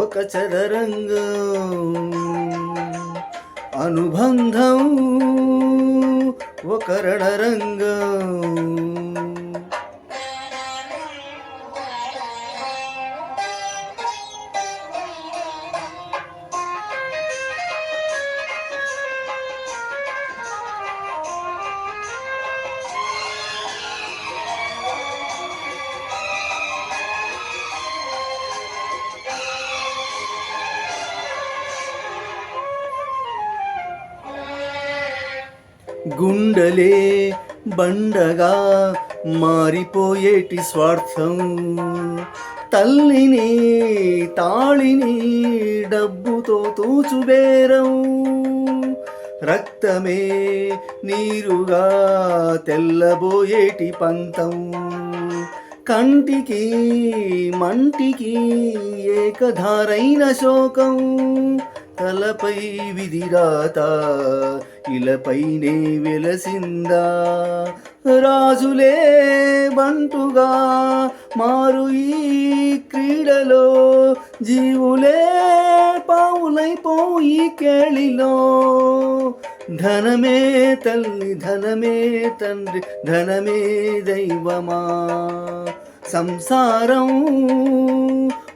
ఒక చదరంగం అనుబంధం ఒక రణరంగం. గుండెలే బండగా మారిపోయేటి స్వార్థం. తల్లిని తాళిని డబ్బుతో తూచుబేరం. రక్తమే నీరుగా తెల్లబోయేటి పంతం. కంటికి మంటికి ఏకధారైన శోకం. తలపై విధిరాత ఇలపైనే వెలసిందా? రాజులే బంటుగా మారు ఈ క్రీడలో జీవులే పావులైపోయి కేళిలో. ధనమే తల్లి ధనమే తండ్రి ధనమే దైవమా? సంసారం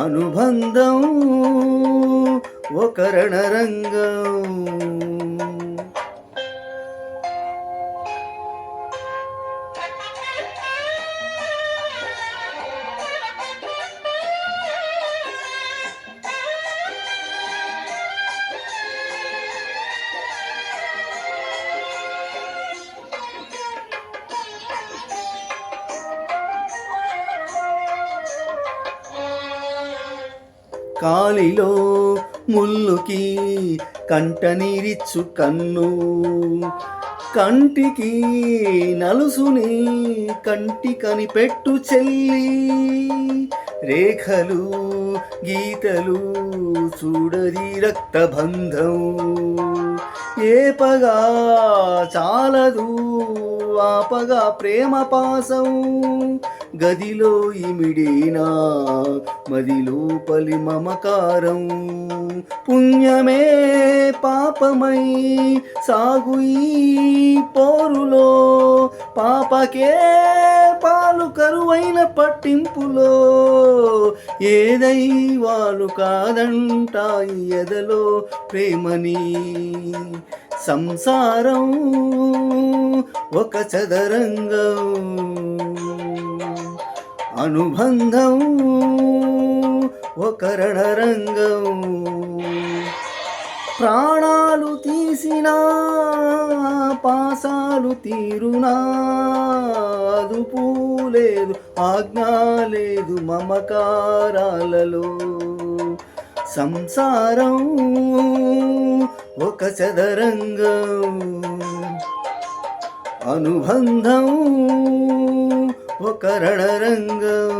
అనుబంధం ఒక రణరంగం. కాలిలో ముల్లుకి కంటనీరిచ్చు కన్ను. కంటికి నలుసుని కంటి కనిపెట్టు చెల్లి. రేఖలు గీతలు చూడది రక్తబంధం. ఏపగా చాలదు ఆపగా ప్రేమ పాసం గదిలో ఇమిడినా? మదిలో పలి మమకారం. పుణ్యమే పాపమై సాగు ఈ పోరులో. పాపకే పాలు కరువైన పట్టింపులో. ఏదై వాళ్ళు కాదంటాయి ఎదలో ప్రేమని. సంసారం ఒక చదరంగం. అనుబంధం ఒక రణరంగం ప్రాణాలు తీసినా పాసాలు తీరునా అదుపు లేదు ఆజ్ఞ లేదు మమకారాలలో. సంసారం ఒక చదరంగం. అనుబంధం ఒక రణరంగం